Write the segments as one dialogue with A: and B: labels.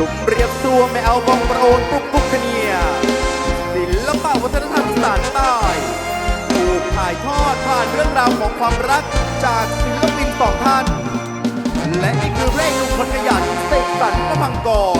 A: สุมเรียบตัวไม่เอาบองประโอนปุ๊บปุ๊บคะเนียศิลปะวัฒนธรรมสานใต้ถูกถ่ายทอดผ่านเรื่องราวของความรักจากศิลปินสองท่าน และนี่คือเพลงหนุ่มคนขยันเสกสรรประพังกร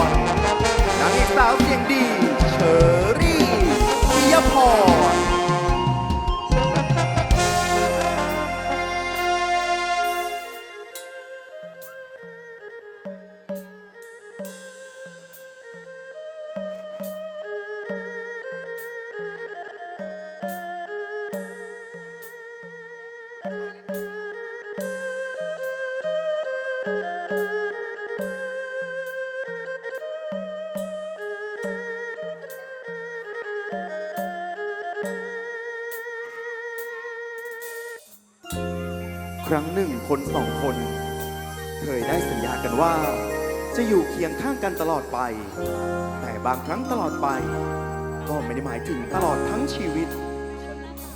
A: ครั้งหนึ่งคนสองคน เคยได้สัญญากันว่า จะอยู่เคียงข้างกันตลอดไป แต่บางครั้งตลอดไป ก็ไม่ได้หมายถึงตลอดทั้งชีวิต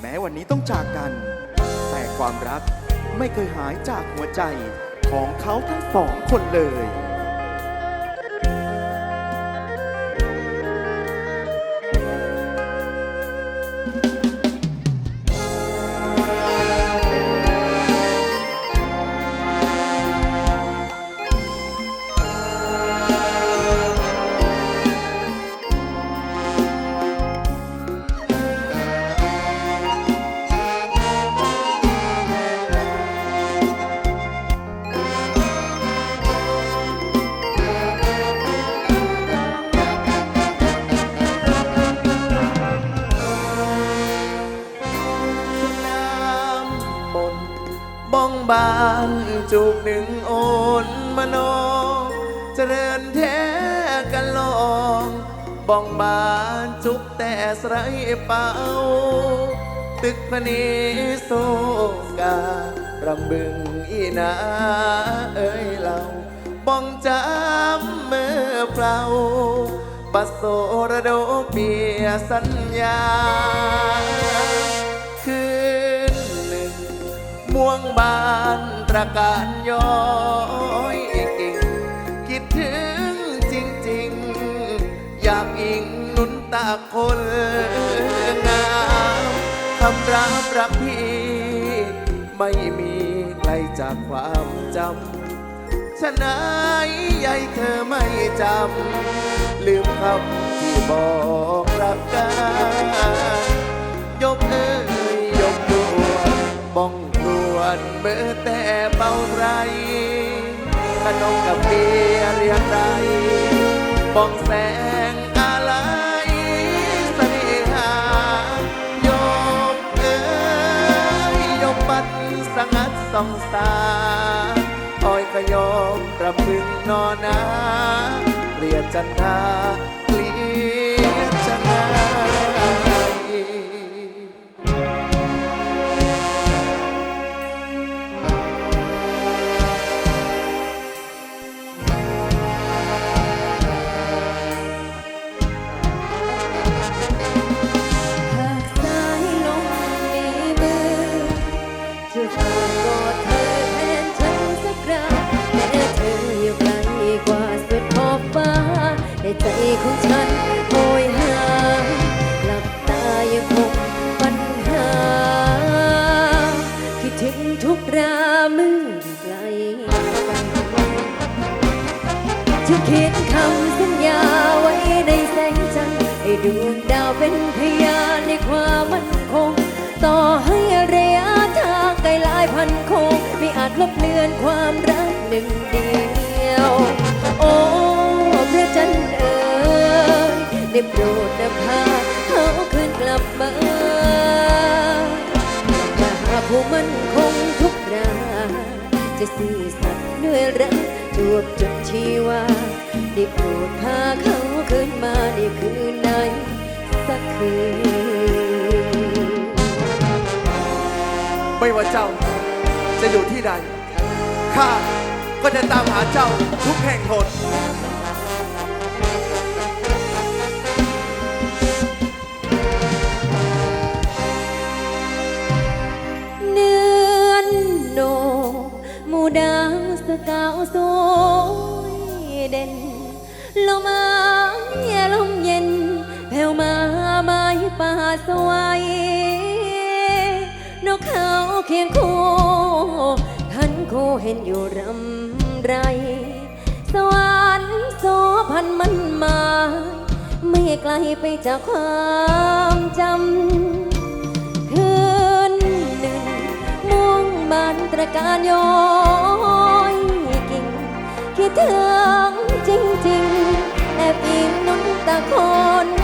A: แม้วันนี้ต้องจากกัน แต่ความรักไม่เคยหายจากหัวใจของเขาทั้งสองคนเลยา
B: นจูบหนึ่งโอนมโนเจริญแท้กันลองบ้องบานจุบแต่สไรเป่า ตึกพะเนโซการำบึงอีนาเอ้ยเราบ้องจำเมื่อเปล่าปัสโสระโดเปียสัญญา งบานตระการย้อยกิ่งคิดถึงจริงๆ อยากอิงหนุนตาคนงามคำรับรักพี่ ไม่มีใครจากความจำฉะไหนใยเธอไม่จำลืมคำที่บอกรักกันยกเอ บ้องครวนเมื่อแต่เบาไรขนมกับเบียเรียงไรบ้องแสงอะไรเสน่หายกเอ้ยยกบัดสงัดสองสาอ้อยขยมระพึงนอนนาเรียจันทา ก
C: กอดเธอแทนฉันสักคราแม้เธออยู่ไกลกว่าสุดขอบฟ้าในใจของฉันโหยหาหลับตายังคงปัญหา คิดถึงทุกรามือไกลกันจะเขียนคำสัญญาไว้ในแสงจันทร์ให้ดวงดาวเป็นพยานในความมั่นคง ต่อให้ันโคง ไม่อาจลบเลือนความรักหนึ่งเดียว โอ้พระจันทร์เอ๋ยได้โปรดนภาเขาคืนกลับมามาหาผู้มั่นคงทุกราจะซื่อสัตย์ด้วยรักจวบจนชีวาได้โปรดพาเขาคืนมาในคืนไหนสักคืน
B: ไม่ว่าเจ้า จะอยู่ที่ใด ข้าก็จะตามหาเจ้าทุกแห่งหน
C: เนือนโนหมู่ดาวสกาวสวยเด่นลมมาลมเย็นแผ่วมาไม้ป่าสวย นกเขาเคียงคู่ท่านคู่เห็นอยู่รำไร สวรรค์โสพันมันหมายไม่ไกลไปจากความจำคืนหนึ่งมุ่งมันตระการย้อยกิ่งคิดถึงจริงๆแอบอิงน้ำตาคน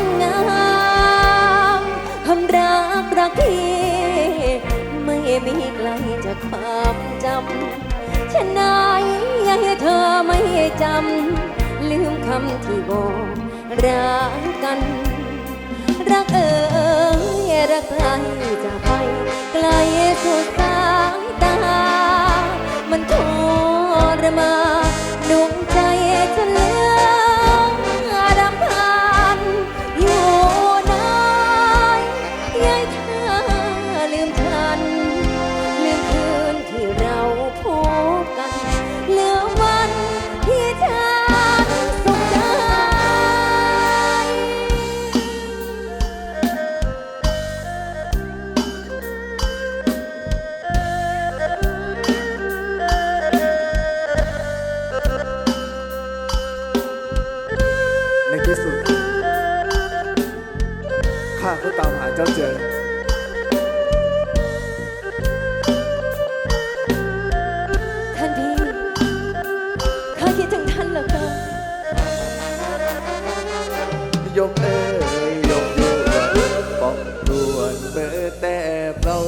C: จำ ลืมคำที่บอกรักกัน รักเอ่ยรักใครจะไปไกลสุดสายตา มันทรมานดวง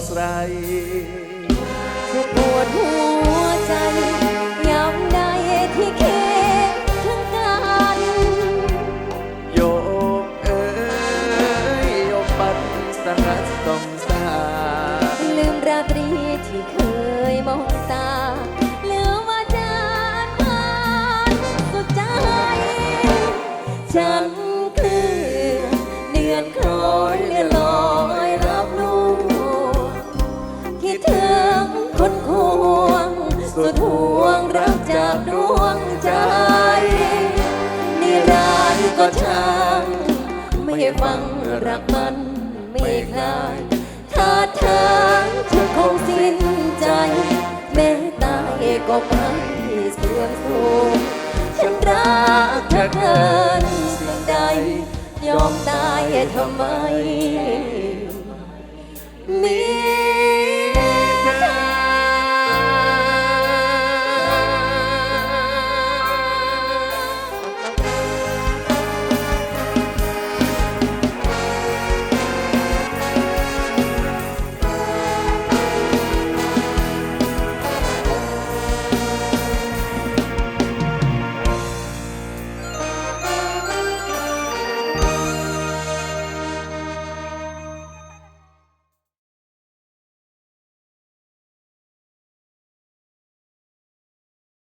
C: ใสจะปวดหัวใจยามใดที่คิดถึงกัน
B: โยมเอ้ยโยมปันสนัดสองสา
C: ลืมราตรีที่เคยมอง นควง สุดห่วงรักจากดวงใจนิรันก็ช่างไม่ฟังรักมันไม่คลายถ้าทางเธอคงสิ้นใจ แม้ตายก็ไม่เสื่อมสูงฉันรักเธอเกินสิ่งใด ยอมตายทำไม